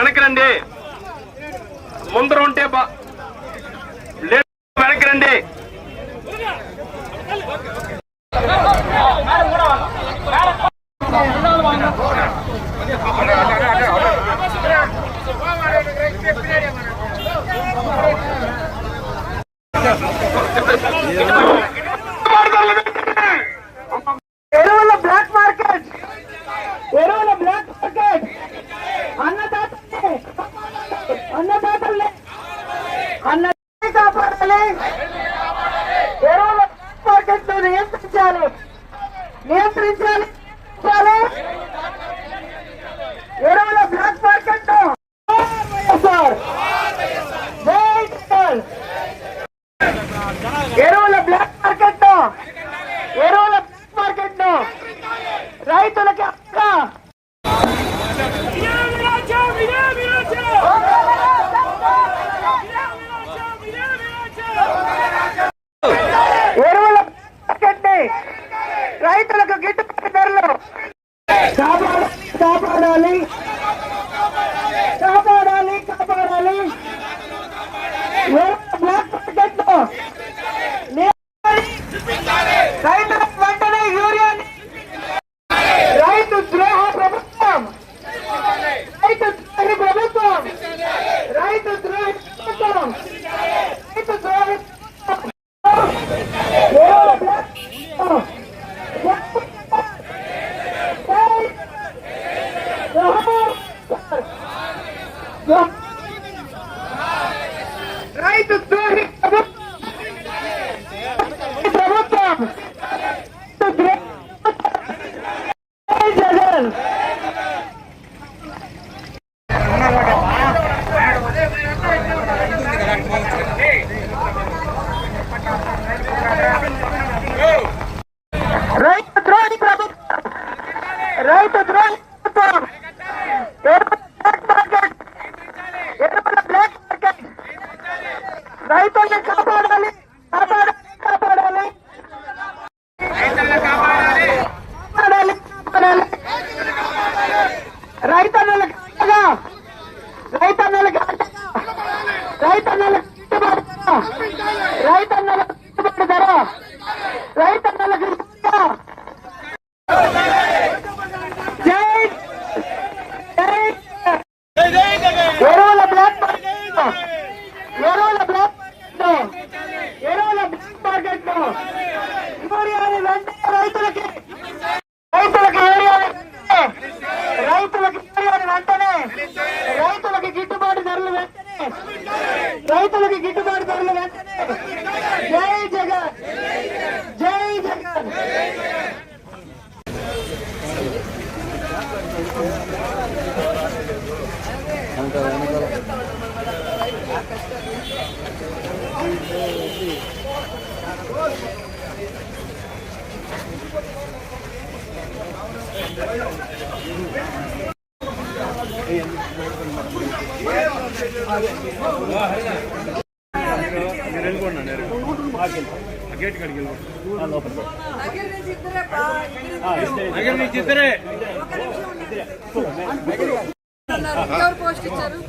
వెనక్కి రండి. ముందర ఉంటే బా లేదు, వెనక్కి రండి ఎరువుల బ్లాక్ మార్కెట్ ఎరువుల బ్లాక్ మార్కెట్ అన్నదాతల్ని అన్నదాతల్ని అన్న కాపాడాలి. ఎరువుల మార్కెట్ నియంత్రించాలి. నియంత్రించాలి. ఎరువుల బ్లాక్ మార్కెట్ను వైఎస్ఆర్. జై జగన్. ఎరువుల బ్లాక్ మార్కెట్ను ఎరువుల బ్లాక్ మార్కెట్ను రైతులకి అక్క ఎరువుల మార్కెట్ రైతులకు గిట్టుబాటు ధరలు. కాపాడాలి కాపాడాలి. కాపాడాలి బ్లాక్ మార్కెట్ను రైతులకు వెంటనే యూరియాని రైతు ద్రోహ ప్రభుత్వం రైతు ద్రోహి ప్రభుత్వం రైతు ద్రోహి ప్రభుత్వం రైతు ద్రోహి ప్రభుత్వం. ఎరువుల బ్లాక్ రైతు ద్రోహి ప్రభుత్వం ప్రభుత్వం రైతు ద్రోహి జై జగన్ రైతు ద్రోహి ప్రభుత్వం రైతు ద్రోహి ప్రభుత్వం రైతు బ్లాక్ మార్కెట్ ఎరువుల బ్లాక్ మార్కెట్ రైతుల్ని కాపాడాలి కాపాడాలి కాపాడాలి కాపాడాలి కాపాడాలి రైతన్నలకు అండగా రైతన్నలకు అండగా రైతన్నలకు గిట్టుబాటు ధర రైతన్నలకు గిట్టుబాటు ధర రైతన్నలకు అండగా. జై జై ఎరువుల బ్లాక్ మార్కెట్ ఎరువుల బ్లాక్ మార్కెట్ ఎరువుల బ్లాక్ మార్కెట్ యూరియాని వెంటనే రైతులకి రైతులకి యూరియాని వెంటనే రైతులకి యూరియాని వెంటనే రైతులకి గిట్టుబాటు ధరలు వెంటనే రైతులకి గిట్టుబాటు ధరలు వెంటనే. జై జగన్ జై జగన్. ఎవరు పోస్ట్ ఇచ్చారు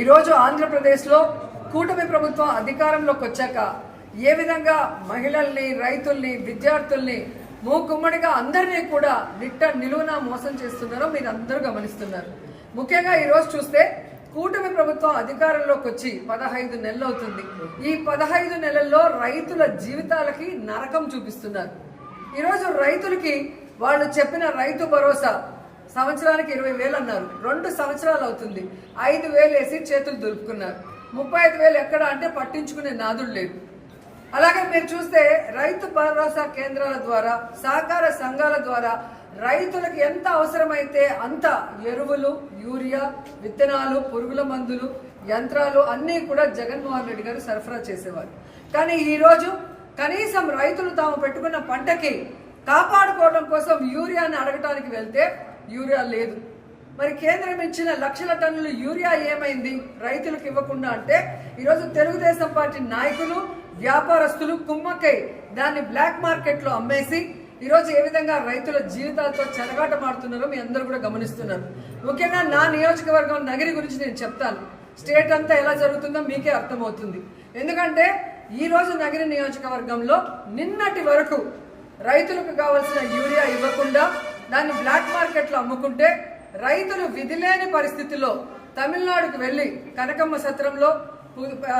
ఈరోజు ఆంధ్రప్రదేశ్లో కూటమి ప్రభుత్వం అధికారంలోకి వచ్చాక ఏ విధంగా మహిళల్ని రైతుల్ని విద్యార్థుల్ని మూకుమ్మడిగా అందరినీ కూడా నిట్ట నిలువున మోసం చేస్తున్నారో మీరు అందరూ గమనిస్తున్నారు. ముఖ్యంగా ఈరోజు చూస్తే కూటమి ప్రభుత్వం అధికారంలోకి వచ్చి పదహైదు నెలలు అవుతుంది ఈ పదహైదు నెలల్లో రైతుల జీవితాలకి నరకం చూపిస్తున్నారు. ఈరోజు రైతులకి వాళ్ళు చెప్పిన రైతు భరోసా సంవత్సరానికి ఇరవై వేలు అన్నారు. రెండు సంవత్సరాలు అవుతుంది. ఐదు వేలు వేసి చేతులు దులుపుకున్నారు. ముప్పై ఐదు వేలు ఎక్కడ అంటే పట్టించుకునే నాదుడు లేదు అలాగే మీరు చూస్తే రైతు భరోసా కేంద్రాల ద్వారా సహకార సంఘాల ద్వారా రైతులకు ఎంత అవసరమైతే అంత ఎరువులు యూరియా విత్తనాలు పురుగుల మందులు యంత్రాలు అన్నీ కూడా జగన్మోహన్ రెడ్డి గారు సరఫరా చేసేవారు. కానీ ఈరోజు కనీసం రైతులు తాము పెట్టుకున్న పంటకి కాపాడుకోవడం కోసం యూరియాని అడగటానికి వెళ్తే యూరియా లేదు. మరి కేంద్రం ఇచ్చిన లక్షల టన్నుల యూరియా ఏమైంది? రైతులకు ఇవ్వకుండా అంటే ఈరోజు తెలుగుదేశం పార్టీ నాయకులు వ్యాపారస్తులు కుమ్మక్కై దాన్ని బ్లాక్ మార్కెట్లో అమ్మేసి ఈరోజు ఏ విధంగా రైతుల జీవితాలతో చెలగాటమాడుతున్నారో మీ అందరూ కూడా గమనిస్తున్నారు. ముఖ్యంగా నా నియోజకవర్గం నగరి గురించి నేను చెప్తాను. స్టేట్ అంతా ఎలా జరుగుతుందో మీకే అర్థమవుతుంది. ఎందుకంటే ఈరోజు నగిరి నగరి నియోజకవర్గంలో నిన్నటి వరకు రైతులకు కావాల్సిన యూరియా ఇవ్వకుండా దాన్ని బ్లాక్ మార్కెట్లో అమ్ముకుంటే రైతులు విధిలేని పరిస్థితిలో తమిళనాడుకు వెళ్ళి కనకమ్మ సత్రంలో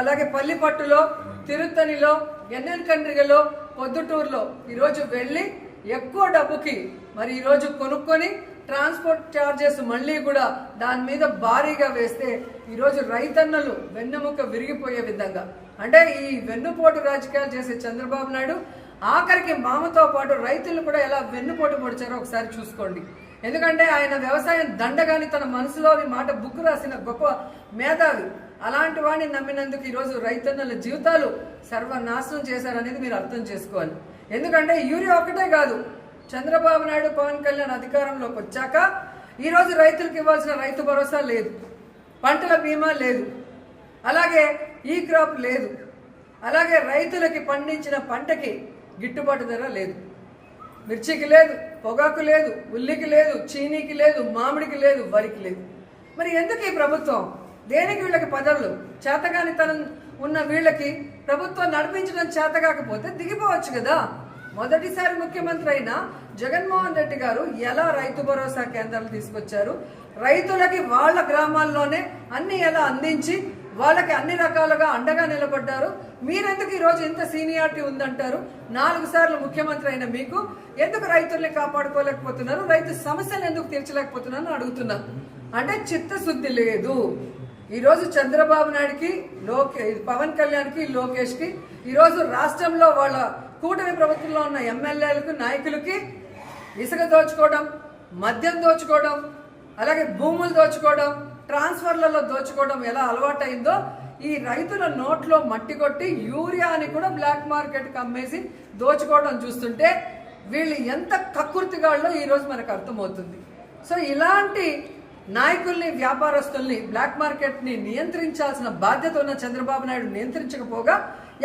అలాగే పల్లిపట్టులో తిరుత్తనిలో ఎన్ఎల్ కండ్రిగలో పొద్దుటూరులో ఈరోజు వెళ్ళి ఎక్కువ డబ్బుకి మరి ఈరోజు కొనుక్కొని ట్రాన్స్పోర్ట్ ఛార్జెస్ మళ్ళీ కూడా దాని మీద భారీగా వేస్తే ఈరోజు రైతన్నలు వెన్నెముక విరిగిపోయే విధంగా. అంటే ఈ వెన్నుపోటు రాజకీయాలు చేసే చంద్రబాబు నాయుడు ఆఖరికి మామతో పాటు రైతులు కూడా ఎలా వెన్నుపోటు పొడిచారో ఒకసారి చూసుకోండి. ఎందుకంటే ఆయన వ్యవసాయం దండగాని తన మనసులోని మాట బుక్ రాసిన గొప్ప మేధావి. అలాంటి వాడిని నమ్మినందుకు ఈరోజు రైతన్నల జీవితాలు సర్వనాశనం చేశారనేది మీరు అర్థం చేసుకోవాలి. ఎందుకంటే యూరియా ఒక్కటే కాదు చంద్రబాబు నాయుడు పవన్ కళ్యాణ్ అధికారంలోకి వచ్చాక ఈరోజు రైతులకు ఇవ్వాల్సిన రైతు భరోసా లేదు. పంటల బీమా లేదు. అలాగే ఈ క్రాప్ లేదు. అలాగే రైతులకి పండించిన పంటకి గిట్టుబాటు ధర లేదు. మిర్చికి లేదు పొగాకు లేదు ఉల్లికి లేదు చీనీకి లేదు మామిడికి లేదు వరికి లేదు. మరి ఎందుకు ఈ ప్రభుత్వం? దేనికి వీళ్ళకి పదవులు? చేతగానితనం ఉన్న వీళ్ళకి ప్రభుత్వం నడిపించడం చేత కాకపోతే దిగిపోవచ్చు కదా. మొదటిసారి ముఖ్యమంత్రి అయిన జగన్మోహన్ రెడ్డి గారు ఎలా రైతు భరోసా కేంద్రాలు తీసుకొచ్చారు? రైతులకి వాళ్ళ గ్రామాల్లోనే అన్ని ఎలా అందించి వాళ్ళకి అన్ని రకాలుగా అండగా నిలబడ్డారు. మీరెందుకు ఈరోజు ఇంత సీనియారిటీ ఉందంటారు? నాలుగు సార్లు ముఖ్యమంత్రి అయిన మీకు ఎందుకు రైతుల్ని కాపాడుకోలేకపోతున్నారు? రైతు సమస్యలు ఎందుకు తీర్చలేకపోతున్నారని అడుగుతున్నా. అంటే చిత్తశుద్ధి లేదు. ఈరోజు చంద్రబాబు నాయుడుకి లోకే పవన్ కళ్యాణ్కి లోకేష్కి ఈరోజు రాష్ట్రంలో వాళ్ళ కూటమి ప్రభుత్వంలో ఉన్న ఎమ్మెల్యేలకు నాయకులకి ఇసుక దోచుకోవడం మద్యం దోచుకోవడం అలాగే భూములు దోచుకోవడం ట్రాన్స్ఫర్లలో దోచుకోవడం ఎలా అలవాటైందో ఈ రైతుల నోట్లో మట్టి కొట్టి యూరియాని కూడా బ్లాక్ మార్కెట్కి అమ్మేసి దోచుకోవడం చూస్తుంటే వీళ్ళు ఎంత కక్కుర్తిగాళ్ళో ఈరోజు మనకు అర్థమవుతుంది. సో ఇలాంటి నాయకుల్ని వ్యాపారస్తుల్ని బ్లాక్ మార్కెట్ని నియంత్రించాల్సిన బాధ్యత ఉన్న చంద్రబాబు నాయుడు నియంత్రించకపోగా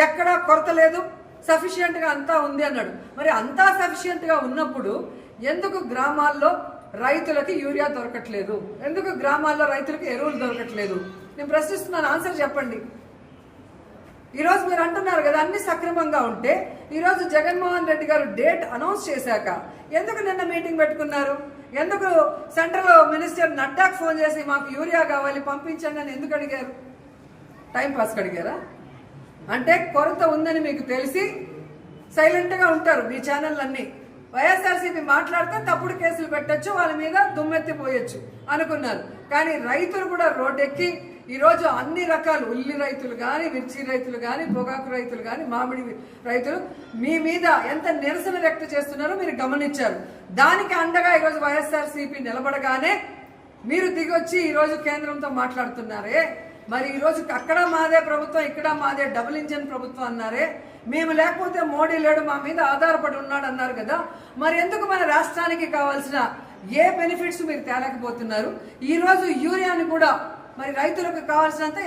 ఎక్కడా కొరత లేదు సఫిషియెంట్గా అంతా ఉంది అన్నాడు. మరి అంతా సఫిషియెంట్గా ఉన్నప్పుడు ఎందుకు గ్రామాల్లో రైతులకి యూరియా దొరకట్లేదు. ఎందుకు గ్రామాల్లో రైతులకు ఎరువులు దొరకట్లేదు? నేను ప్రశ్నిస్తున్నాను ఆన్సర్ చెప్పండి. ఈరోజు మీరు అంటున్నారు కదా అన్ని సక్రమంగా ఉంటే ఈరోజు జగన్మోహన్ రెడ్డి గారు డేట్ అనౌన్స్ చేశాక ఎందుకు నిన్న మీటింగ్ పెట్టుకున్నారు? ఎందుకు సెంట్రల్ మినిస్టర్ నడ్డాకు ఫోన్ చేసి మాకు యూరియా కావాలి పంపించండి అని ఎందుకు అడిగారు? టైం పాస్ అడిగారా? అంటే కొరత ఉందని మీకు తెలిసి సైలెంట్గా ఉంటారు మీ ఛానళ్ళన్నీ. వైఎస్ఆర్సీపీ మాట్లాడితే తప్పుడు కేసులు పెట్టొచ్చు వాళ్ళ మీద దుమ్మెత్తిపోయొచ్చు అనుకున్నారు. కానీ రైతులు కూడా రోడ్డెక్కి ఈరోజు అన్ని రకాలు ఉల్లి రైతులు కానీ మిర్చి రైతులు కానీ పొగాకు రైతులు కానీ మామిడి రైతులు మీ మీద ఎంత నిరసన వ్యక్తం చేస్తున్నారో మీరు గమనించారు. దానికి అండగా ఈరోజు వైఎస్ఆర్సీపీ నిలబడగానే మీరు దిగొచ్చి ఈరోజు కేంద్రంతో మాట్లాడుతున్నారే? మరి ఈరోజు అక్కడ మాదే ప్రభుత్వం ఇక్కడ మాదే డబుల్ ఇంజన్ ప్రభుత్వం అన్నారే. మేము లేకపోతే మోడీ లేడు మా మీద ఆధారపడి ఉన్నాడు అన్నారు కదా. మరి ఎందుకు మన రాష్ట్రానికి కావాల్సిన ఏ బెనిఫిట్స్ మీరు తేలేకపోతున్నారు? ఈరోజు యూరియాని కూడా మరి రైతులకు కావాల్సినంత